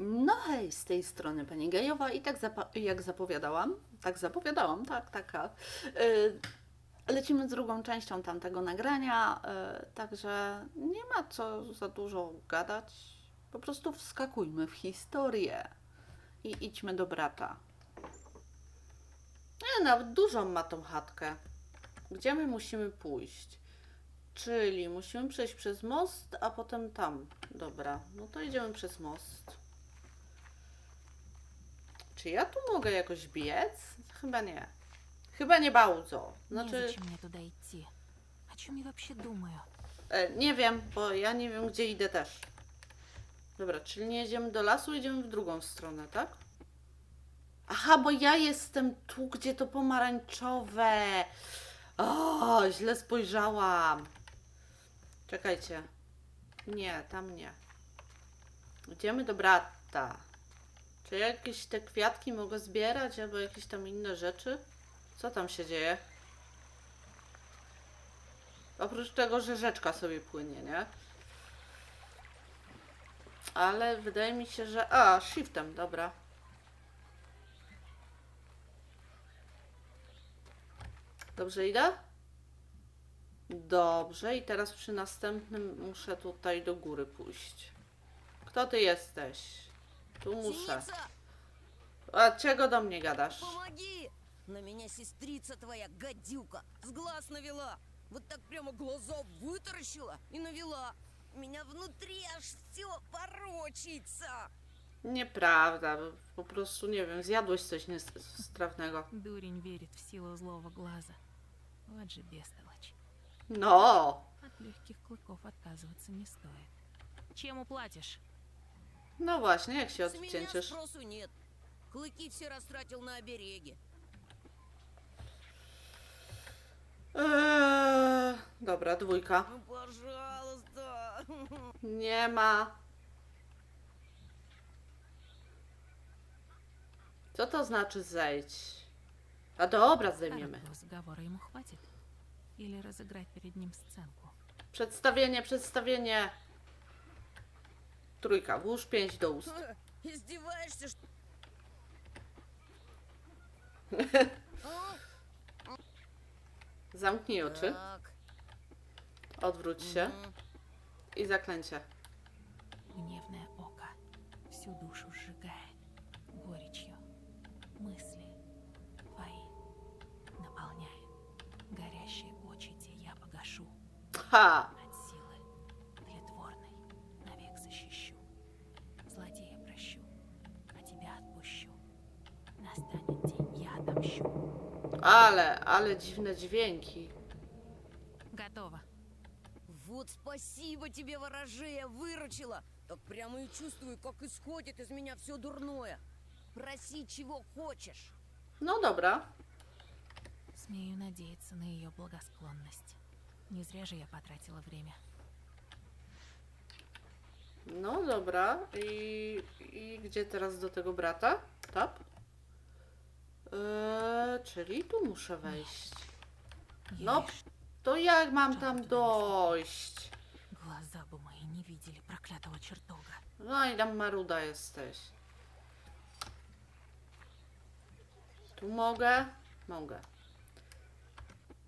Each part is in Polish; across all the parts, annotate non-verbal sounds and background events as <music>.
No hej, z tej strony Pani Gejowa i tak zapa- jak zapowiadałam, tak zapowiadałam, tak, taka. y, lecimy z drugą częścią tamtego nagrania, y, także nie ma co za dużo gadać. Po prostu wskakujmy w historię i idźmy do brata. Nie, nawet dużą ma tą chatkę. Gdzie my musimy pójść? Czyli musimy przejść przez most, a potem tam. Dobra, no to idziemy przez most. Czy ja tu mogę jakoś biec? Chyba nie. Chyba nie bardzo. Znaczy, Незачем мне туда идти. О чем я вообще думаю? e, nie wiem, bo ja nie wiem, gdzie idę też. Dobra, czyli nie jedziemy do lasu, idziemy w drugą stronę, tak? Aha, bo ja jestem tu, gdzie to pomarańczowe. O, źle spojrzałam. Czekajcie. Nie, tam nie. Idziemy do brata. Czy ja jakieś te kwiatki mogę zbierać, albo jakieś tam inne rzeczy? Co tam się dzieje? Oprócz tego, że rzeczka sobie płynie, nie? Ale wydaje mi się, że... A, shiftem, dobra. Dobrze idę? Dobrze, i teraz przy następnym muszę tutaj do góry pójść. Kto ty jesteś? Tu muszę. A czego do mnie gadasz? помоги! На меня сестрица твоя, гадюка, с глаз навела. Вот так прямо глаза вытаращила и навела. Меня внутри аж все ворочается. Nieprawda, po prostu nie wiem, zjadłeś coś niestrawnego. Дурень верит в силу злого глаза. Вот же бестолочь. No! От легких клыков отказываться не стоит. Чем уплатишь? No właśnie, jak się С меня odcięciesz? спросу нет. Клыки все растратил на обереге. Eee, dobra, dwójka. Ну, пожалуйста. Nie ma. Co to znaczy zejść? A dobra, zdejmiemy. Короткого разговора ему хватит? Или разыграть перед ним сценку? Przedstawienie, przedstawienie. Trójka, włóż pięć do ust. Издеваешься, что <laughs> А? Zamknij oczy, Так. odwróć się мгм. i zaklęcie. Гневное око всю душу сжигает горечью. Мысли твои наполняет. Горящие очи те я погашу. Ha! Ale, ale dziwne dźwięki. Готово. Вот спасибо тебе, ворожея, выручила. Так прямо и чувствую, как исходит из меня все дурное. Проси, чего хочешь. No dobra. Смею надеяться на ее благосклонность. Не зря же я потратила время. No dobra. I, i gdzie teraz do tego brata? Tap? Eee, czyli tu muszę wejść. No, Ешь, to jak mam Czemu tam tu nie dojść? глаза бы мои не видели проклятого чертога. No i tam maruda jesteś. Tu mogę? Mogę.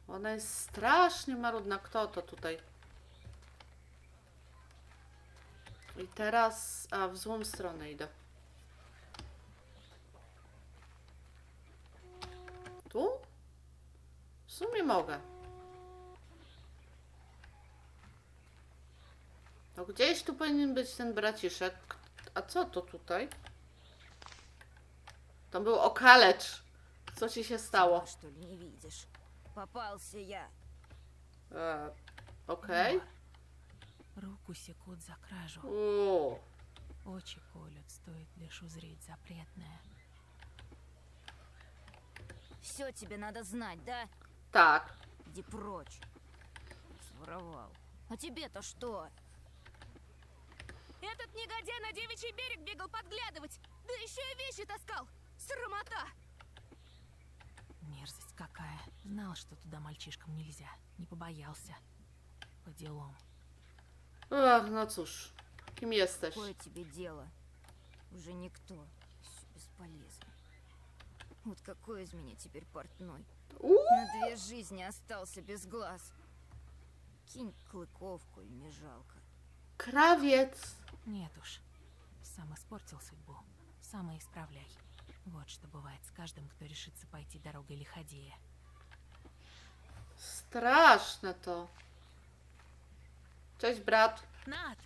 Ona jest strasznie marudna. Kto to tutaj? I teraz... A, w złą stronę idę. Tu? W sumie mogę. No gdzieś tu powinien być ten braciszek. A co to tutaj? To był okalecz. Co ci się stało? Что ли не видишь? Попался я. E, Okej. Руку секут за кражу. Uuu. Очи колют, стоит лишь узреть запретное. Все тебе надо знать, да? Tak. Иди прочь. Своровал. А тебе-то что? Этот негодяй на девичий берег бегал подглядывать, да еще и вещи таскал. Срамота! Мерзость какая. Знал, что туда мальчишкам нельзя. Не побоялся. По делам. Ach, no cóż. Kim jesteś? Какое тебе дело? Уже никто. Все бесполезно. Вот какой из меня теперь портной? На две жизни остался без глаз. Кинь клыковку, и не жалко. krawiec. Нет уж. Сам испортил судьбу. Сам и исправляй. Вот что бывает с каждым, кто решится пойти дорогой лиходея. Straszne to. Cześć, brat. Над!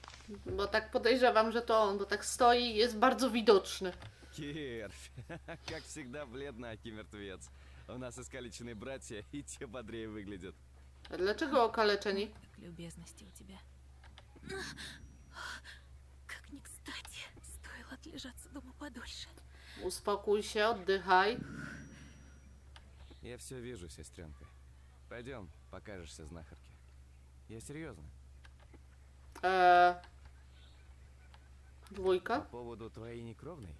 Bo tak podejrzewam, że to on, bo tak stoi i jest bardzo widoczny. Кирф, <laughs> как всегда, бледно, аки мертвец. У нас искалеченные братья, и те бодрее выглядят. A dlaczego okaleczeni? Так любезности у тебя. Как не кстати. Стоило отлежаться дома подольше. Się, oddychaj. Я все вижу, сестренка. Пойдем, покажешься знахарке. Я серьезно. Eee, По dwójka? поводу твоей некровной.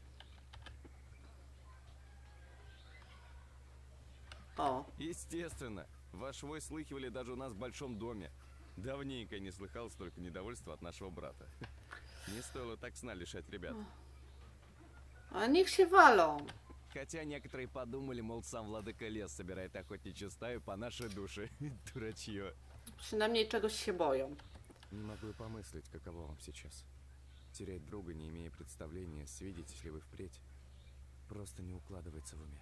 O, Естественно. Ваш вой слыхивали даже у нас в большом доме. Давненько не слыхал столько недовольства от нашего брата. <laughs> Не стоило так сна лишать ребят. a niech się walą. Хотя некоторые подумали, мол, сам владыка лес собирает охотничью стаю по нашей душе. <laughs> Дурачье. Przynajmniej czegoś się boją. Не могу и помыслить, каково вам сейчас. Терять друга, не имея представления, свидитесь ли вы впредь, просто не укладывается в уме.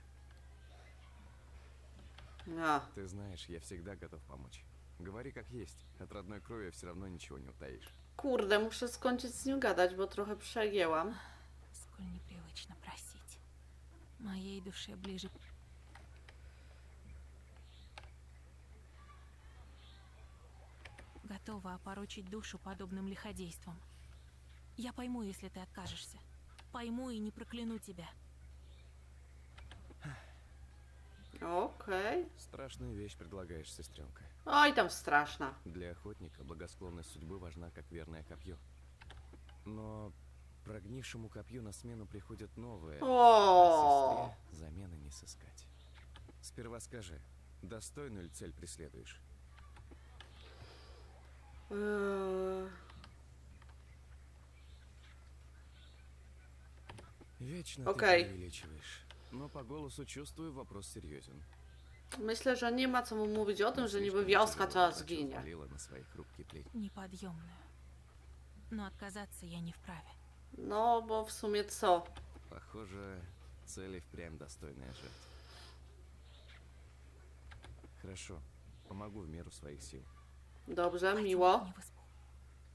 A, Ты знаешь, я всегда готов помочь. Говори как есть, от родной крови все равно ничего не утаишь. kurde, muszę skończyć z nim gadać, bo trochę przegięłam. Сколь непривычно просить. Моей душе ближе готова опорочить душу подобным лиходейством. Я пойму, если ты откажешься. Пойму и не прокляну тебя. Okej. Страшную вещь предлагаешь, сестренка. Oj, tam straszna. Для охотника благосклонность судьбы важна, как верное копье. Но прогнившему копью на смену приходит новое. O, А сестре замены не сыскать. Сперва скажи, достойную ли цель преследуешь? Eee, Вечно Окей. ты преувеличиваешь. Но по голосу чувствую, вопрос серьезен. myślę, że nie ma co mu mówić o tym, że niby wioska удача zginie. на свои хрупкие плечи. Неподъемную. Но отказаться я не вправе. No, bo w sumie co? Похоже, цель и впрямь достойная жертва. Хорошо, помогу в меру своих сил. Dobrze, Пойдем miło. ко мне в избу.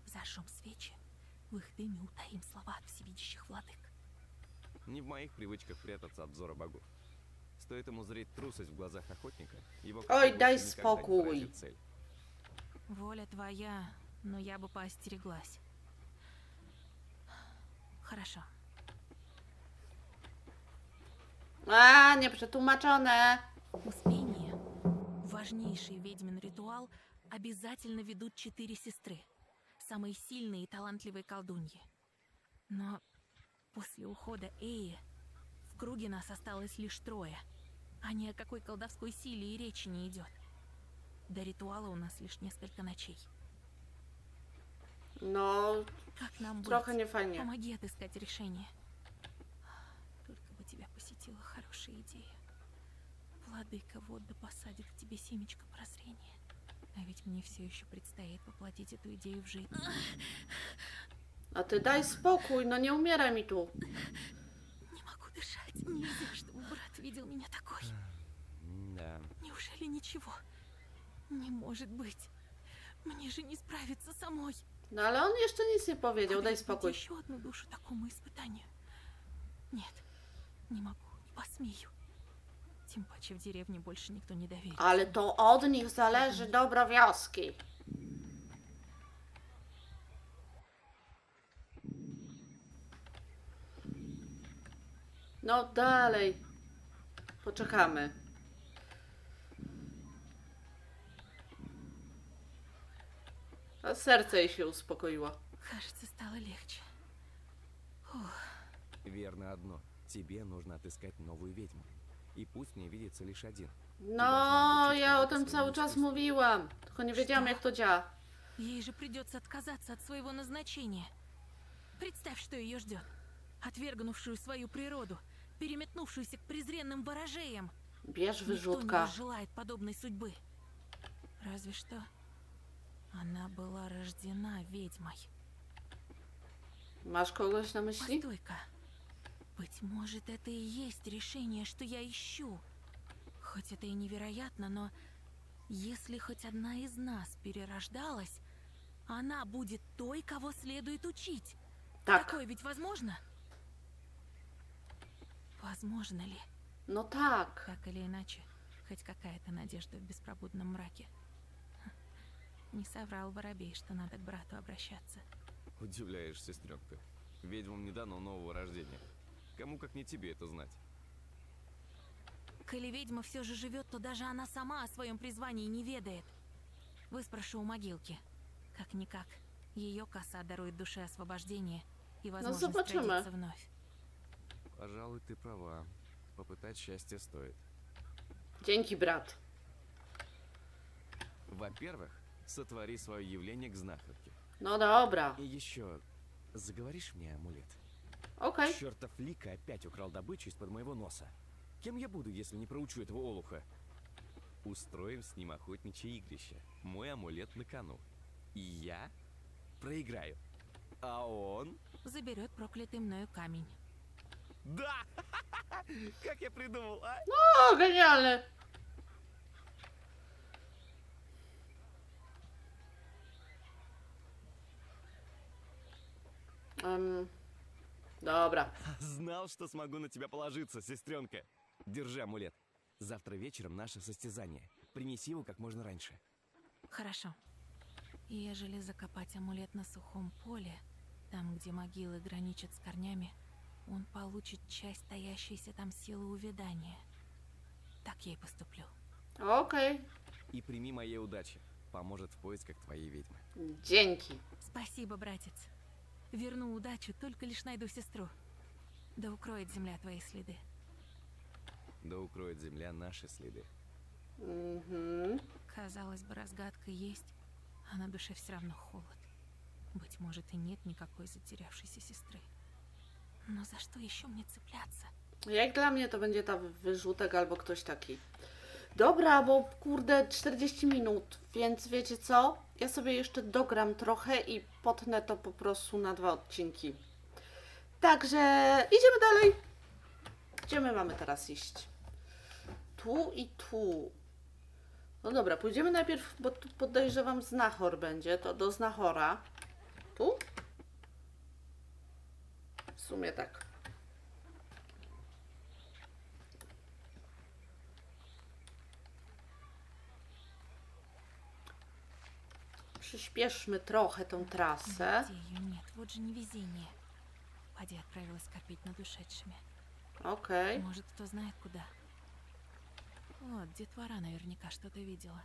Зажжем свечи. В их дыме утаим слова от всевидящих владык. Не в моих привычках прятаться от взора богов. Стоит ему зреть трусость в глазах охотника, его Ой, дай спокой. Воля твоя, но я бы поостереглась. Хорошо. A, nieprzetłumaczone. Успение. Важнейший ведьмин ритуал обязательно ведут четыре сестры. Самые сильные и талантливые колдуньи. Но после ухода Эи в круге нас осталось лишь трое. А ни о какой колдовской силе и речи не идет. До ритуала у нас лишь несколько ночей. No, Как нам быть? trochę niefajnie. Помоги отыскать решение. Только бы тебя посетила хорошая идея. Владыка Водда посадит в тебе семечко прозрения. А ведь мне все еще предстоит воплотить эту идею в жизнь. A ty daj spokój, no nie umieraj mi tu. Не могу дышать. Нельзя, чтобы брат видел меня такой. Да, Неужели ничего? Не может быть. Мне же не справиться самой. No ale on jeszcze nic nie powiedział, daj Подвергнуть spokój. еще одну душу такому испытанию. Нет, не могу, не посмею. Тем паче в деревне больше никто не доверится. Ale to od nich zależy dobro wioski. No dalej. Poczekamy. A serce jej się uspokoiło. Кажется, стало легче. Фух, верно одно. Тебе нужно отыскать новую ведьму. И пусть мне видится лишь один. No, ja o tym cały czas mówiłam. Tylko nie wiedziałam jak to działa. ей же придется отказаться от своего назначения. Представь, что ее ждет. отвергнувшую свою природу, переметнувшуюся к презренным ворожеям. Bierz Никто не wyrzutka. желает подобной судьбы. Разве что она была рождена ведьмой. Kogoś na myśli? Постой-ка. Быть может, это и есть решение, что я ищу. Хоть это и невероятно, но если хоть одна из нас перерождалась, она будет той, кого следует учить. Tak. Такое ведь возможно? Возможно ли? No tak. Так или иначе, хоть какая-то надежда в беспробудном мраке. Ха, Не соврал воробей, что надо к брату обращаться. Удивляешь, сестренка. Ведьмам не дано нового рождения. Кому как не тебе это знать? Коли ведьма все же живет, то даже она сама о своем призвании не ведает. Выспрошу у могилки. Как-никак, ее коса дарует душе освобождение и возможность zobaczymy. родиться вновь. Пожалуй, ты права. Попытать счастье стоит. Dzięki, brat. Во-первых, сотвори свое явление к знахарке. No dobra. И еще, заговоришь мне амулет? Okej. Чертов Лика опять украл добычу из-под моего носа. Кем я буду, если не проучу этого олуха? Устроим с ним охотничье игрище. Мой амулет на кону. И я проиграю. А он... Заберет проклятый мною камень. Да! <laughs> Как я придумал, а? O, genialne. Em, dobra. Знал, что смогу на тебя положиться, сестренка. Держи амулет. Завтра вечером наше состязание. Принеси его как можно раньше. Хорошо. Ежели закопать амулет на сухом поле, там, где могилы граничат с корнями, он получит часть таящейся там силы увядания. Так я и поступлю. Okej. И прими моей удачи. Поможет в поисках твоей ведьмы. Dzięki. Спасибо, братец. Верну удачу, только лишь найду сестру. Да укроет земля твои следы. Да укроет земля наши следы. Mhm. Казалось бы, разгадка есть, а на душе все равно холод. Быть может, и нет никакой затерявшейся сестры. Но за что еще мне цепляться? Jak dla mnie to będzie ta wyrzutek albo ktoś taki. Dobra, bo kurde 40 minut, więc wiecie co? Ja sobie jeszcze dogram trochę i potnę to po prostu na dwa odcinki. Także idziemy dalej. Gdzie my mamy teraz iść? Tu i tu. No dobra, pójdziemy najpierw, bo tu podejrzewam znachor będzie, to do znachora. Tu? W sumie tak. Przyspieszmy trochę tą trasę. Где ее нет? Вот же невезение. Пади отправилась копить над ушедшими. Okej. Может, кто знает куда. Вот, детвора наверняка что-то видела.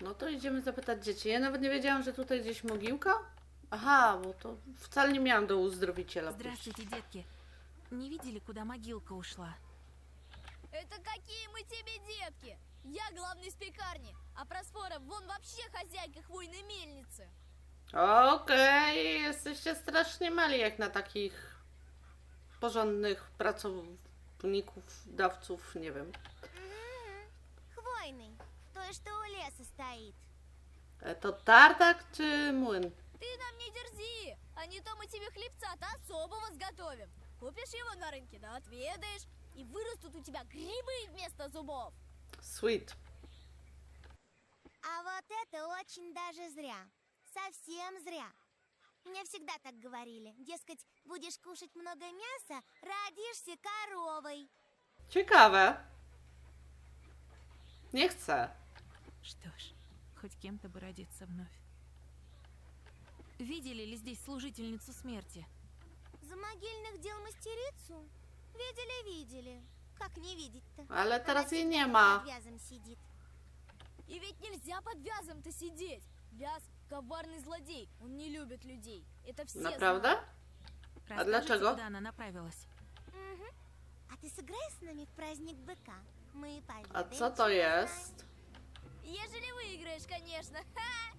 No to idziemy zapytać dzieci. Ja nawet nie wiedziałam, że tutaj gdzieś mogiłka. Aha, bo to wcale nie miałam do uzdrowiciela. Здравствуйте, детки. Не видели, куда могилка ушла? Это какие мы тебе детки? Я главный из пекарни, а Просфора вон вообще хозяйка хвойной мельницы. Okej, jesteście strasznie mali jak na takich porządnych pracowników, dawców, nie wiem. Хвойный. То, что у леса стоит. E, To tartak czy młyn? Ты нам не дерзи, а не то мы тебе хлебца-то особого сготовим. Купишь его на рынке, да отведаешь, и вырастут у тебя грибы вместо зубов. Sweet. А вот это очень даже зря. Совсем зря. Мне всегда так говорили. Дескать, будешь кушать много мяса, родишься коровой. Nie chcę. Что ж, хоть кем-то бы родиться вновь. Видели ли здесь служительницу смерти? За могильных дел мастерицу? Видели, видели. Как не видеть-то? Ale teraz jej nie Под ma. вязом сидит. И ведь нельзя под вязом-то сидеть. Вяз – коварный злодей, он не любит людей. Это все Naprawdę? знают. Расскажите, dlaczego? куда она направилась? Мгм. А ты сыграй с нами в праздник быка. Мы A поведаем, co to чего jest? Ежели выиграешь, конечно. <laughs>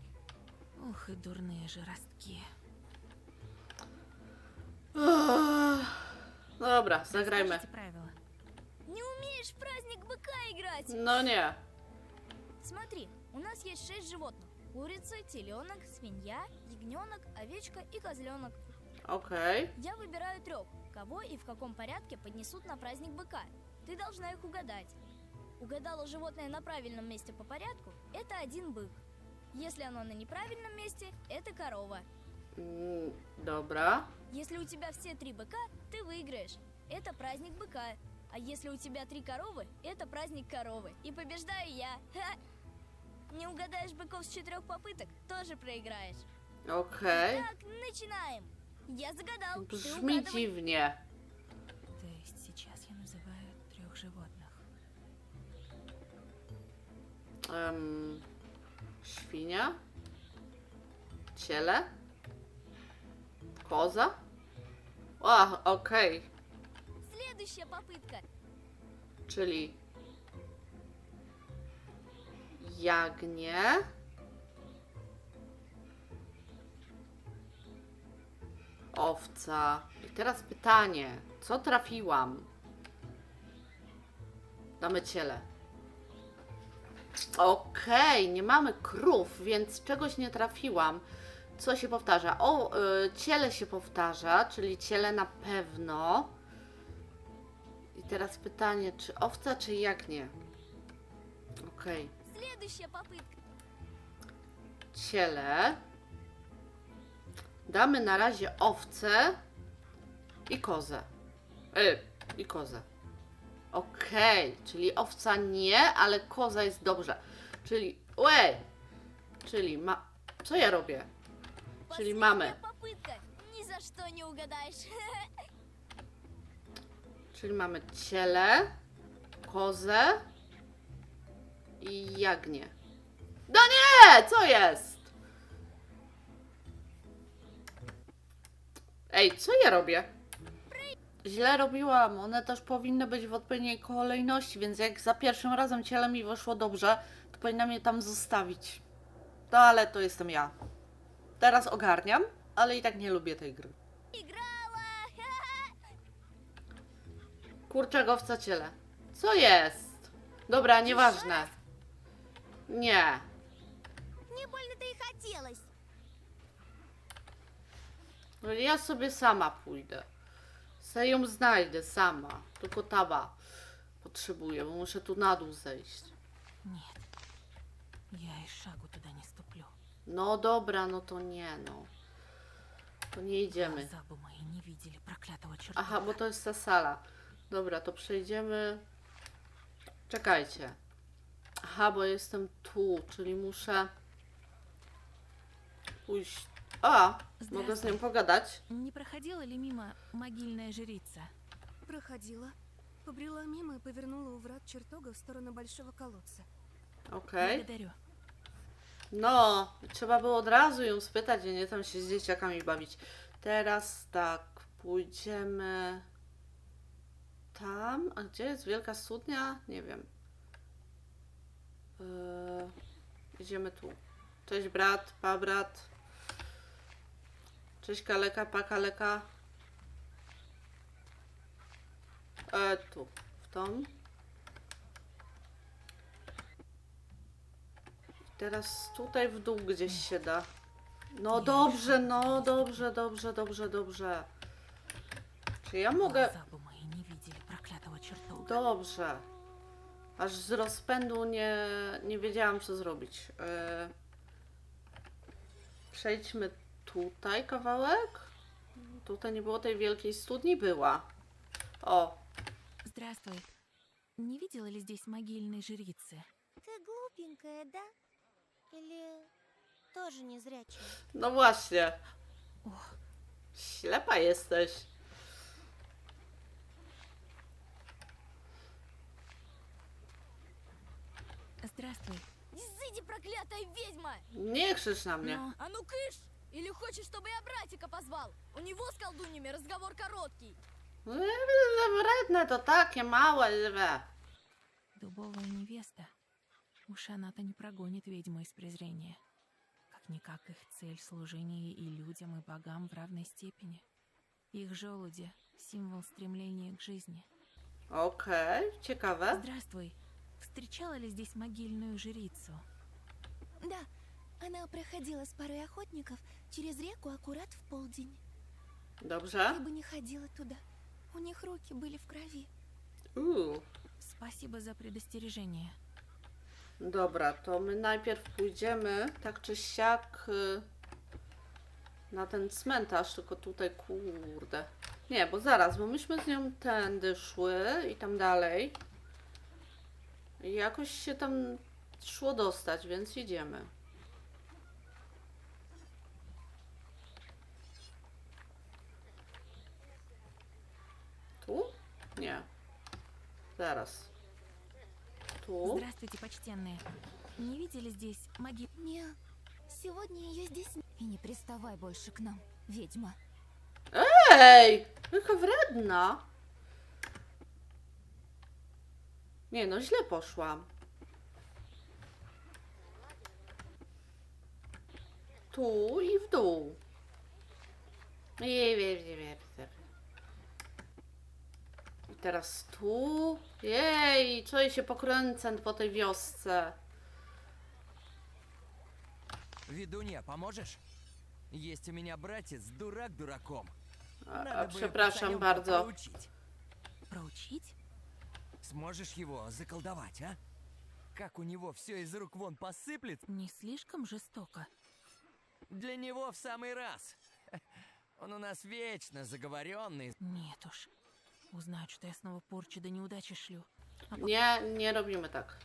Ух, и дурные же ростки. Dobra, zagrajmy. Расскажите правила. Не умеешь в праздник быка играть? No nie. Смотри, у нас есть шесть животных. Курица, теленок, свинья, ягненок, овечка и козленок. Okej. Я выбираю трех, кого и в каком порядке поднесут на праздник быка. Ты должна их угадать. Угадала животное на правильном месте по порядку – это один бык. Если оно на неправильном месте – это корова. Mm, Dobra. Если у тебя все три быка, ты выиграешь. Это праздник быка. А если у тебя три коровы, это праздник коровы. И побеждаю я. Ха! Не угадаешь быков с четырех попыток, тоже проиграешь. Okej. Так, начинаем. Я загадал. Угадывай. dziwnie. То есть сейчас я называю трех животных. Em, świnia. Ciele. Koza. A, okej. Следующая попытка. Czyli jagnię. Owca. I teraz pytanie, co trafiłam? Damy ciele. Okej, okay, nie mamy krów, więc czegoś nie trafiłam. Co się powtarza? O, y, ciele się powtarza, czyli ciele na pewno. I teraz pytanie, czy owca, czy jagnię? Okej. Okay. Ciele. Damy na razie owce i kozę. Yy, i kozę. Okej, okay, czyli owca nie, ale koza jest dobrze. Czyli, łej, czyli ma... Co ja robię? Czyli mamy. <laughs> Czyli mamy ciele, kozę i jagnię. No nie! Co jest? Ej, co ja robię? źle robiłam. One też powinny być w odpowiedniej kolejności, więc jak za pierwszym razem ciele mi wyszło dobrze, to powinna mnie tam zostawić. No ale to jestem ja. Teraz ogarniam, ale i tak nie lubię tej gry. Kurczagowca ciele. Co jest? Dobra, nieważne. Nie. Ja sobie sama pójdę. Se ją znajdę sama. Tylko taba potrzebuję, bo muszę tu na dół zejść. Нет, я и шагу туда не ступлю. No dobra, no to nie no. To nie idziemy. Глаза бы мои не видели проклятого чертога. Aha, bo to jest ta sala. Dobra, to przejdziemy. Czekajcie. Aha, bo jestem tu, czyli muszę pójść. A, mogę z nią pogadać. Не проходила ли мимо могильная жрица? Проходила. Побрела мимо и повернула у врат чертога в сторону большого колодца. Okej. Благодарю. No, trzeba było od razu ją spytać, a nie tam się z dzieciakami bawić. Teraz tak, pójdziemy tam. A gdzie jest wielka studnia? Nie wiem. Yy, idziemy tu. Cześć brat, pa brat. Cześć kaleka, pa kaleka. E, tu, w tą. Teraz tutaj w dół gdzieś się da. No dobrze, no dobrze, dobrze, dobrze, dobrze. Czy ja mogę... Dobrze. Aż z rozpędu nie, nie wiedziałam, co zrobić. E, przejdźmy tutaj kawałek. Tutaj nie było tej wielkiej studni? Była. O, Здравствуй. Не видела ли здесь могильной жрицы? Ты глупенькая, да? Или тоже незрячая? no właśnie. Ох, Ślepa jesteś. здравствуй. Изыди, проклятая ведьма! Nie krzycz na mnie. Но А ну кыш! Или хочешь, чтобы я братика позвал? У него с колдуньями разговор короткий. No, Wredne to takie małe. we. дубовая невеста. Уж она-то не прогонит ведьму из презрения. Как-никак их цель — служение и людям, и богам в равной степени. Их желуди — символ стремления к жизни. Okej, ciekawe. Здравствуй. Встречала ли здесь могильную жрицу? Да, она проходила с парой охотников через реку аккурат в полдень. Dobrze. Я бы не ходила туда. У них руки были в крови. Uuu. Спасибо за предостережение. Dobra, to my najpierw pójdziemy tak czy siak y, na ten cmentarz, tylko tutaj kurde. Nie, bo zaraz, bo myśmy z nią tędy szły i tam dalej. I jakoś się tam szło dostać, więc idziemy. Nie. Zaraz. Tu? Здравствуйте, почтенные. Не видели здесь моги... Не, сегодня ее здесь. И не приставай больше к нам, ведьма. Ej! Jaka wredna! Nie no, źle poszłam. Tu i w dół. Nie wiem, nie wiem. I teraz tu. Jej, czuję się pokręcę po tej wiosce. Ведунья, поможешь? Есть у меня братец, дурак дураком. A, Надо a, бы przepraszam пацанёнка bardzo. проучить. Проучить? Сможешь его заколдовать, а? Как у него все из рук вон посыплется, Не слишком жестоко. для него в самый раз. Он у нас вечно заговоренный. Нет уж. Узнают, что я снова порчу да неудачи шлю. А по- Nie, nie robimy tak.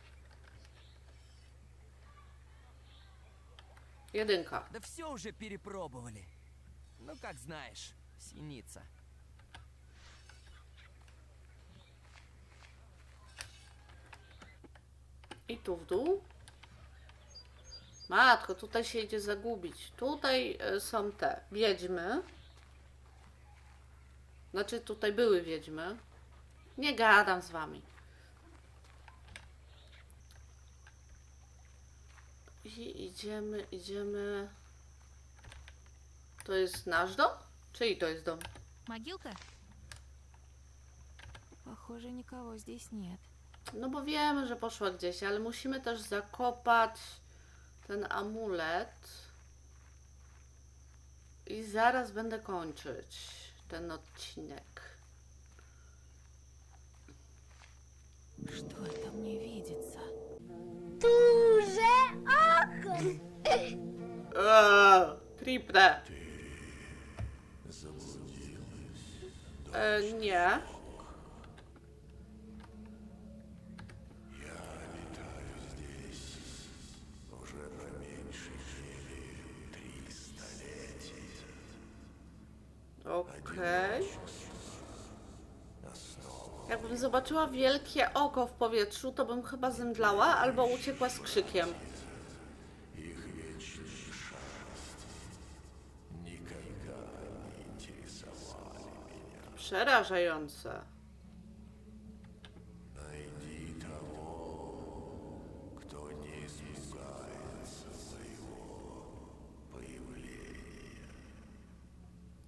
Jedynka. Да все уже перепробовали. Ну, как знаешь, синица. I tu w dół. Matko, tutaj się idzie zagubić. Tutaj e, są te wiedźmy. Znaczy, tutaj były wiedźmy. Nie gadam z wami. I idziemy, idziemy. To jest nasz dom? Czyj to jest dom? Могилка? Похоже, никого здесь нет. No bo wiemy, że poszła gdzieś, ale musimy też zakopać ten amulet. I zaraz będę kończyć Ten odcinek. Что это мне видится? Дуże oko! Eee, Tripne. E, nie. Okej. Jakbym zobaczyła wielkie oko w powietrzu, to bym chyba zemdlała albo uciekła z krzykiem. Przerażające.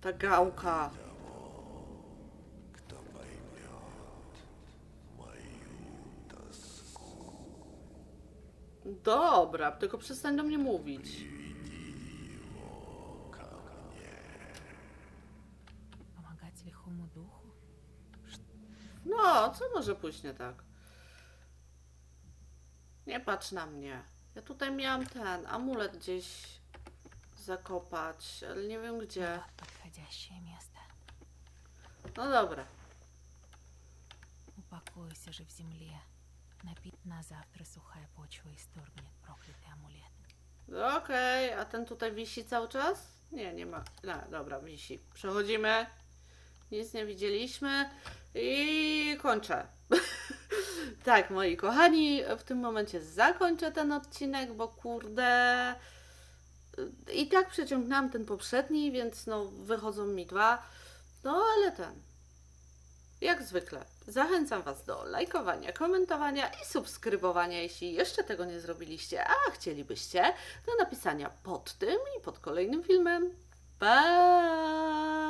Ta gałka. Dobra, tylko przestań do mnie mówić. Pomagać lichomu duchu? No, co może pójść nie tak? Nie patrz na mnie. Ja tutaj miałam ten amulet gdzieś zakopać, ale nie wiem gdzie. No, tak Вот подходящее место. No dobra. Упокойся же в земле. Напит на завтра сухая почва исторгнет проклятый амулет. Okej, a ten tutaj wisi cały czas? Nie, nie ma. No, dobra, wisi. Przechodzimy. Nic nie widzieliśmy. I kończę. <laughs> tak, moi kochani, w tym momencie zakończę ten odcinek, bo kurde. I tak przeciągnęłam ten poprzedni, więc no wychodzą mi dwa. No ale ten. Jak zwykle, zachęcam Was do lajkowania, komentowania i subskrybowania, jeśli jeszcze tego nie zrobiliście, a chcielibyście, do napisania pod tym i pod kolejnym filmem. Pa!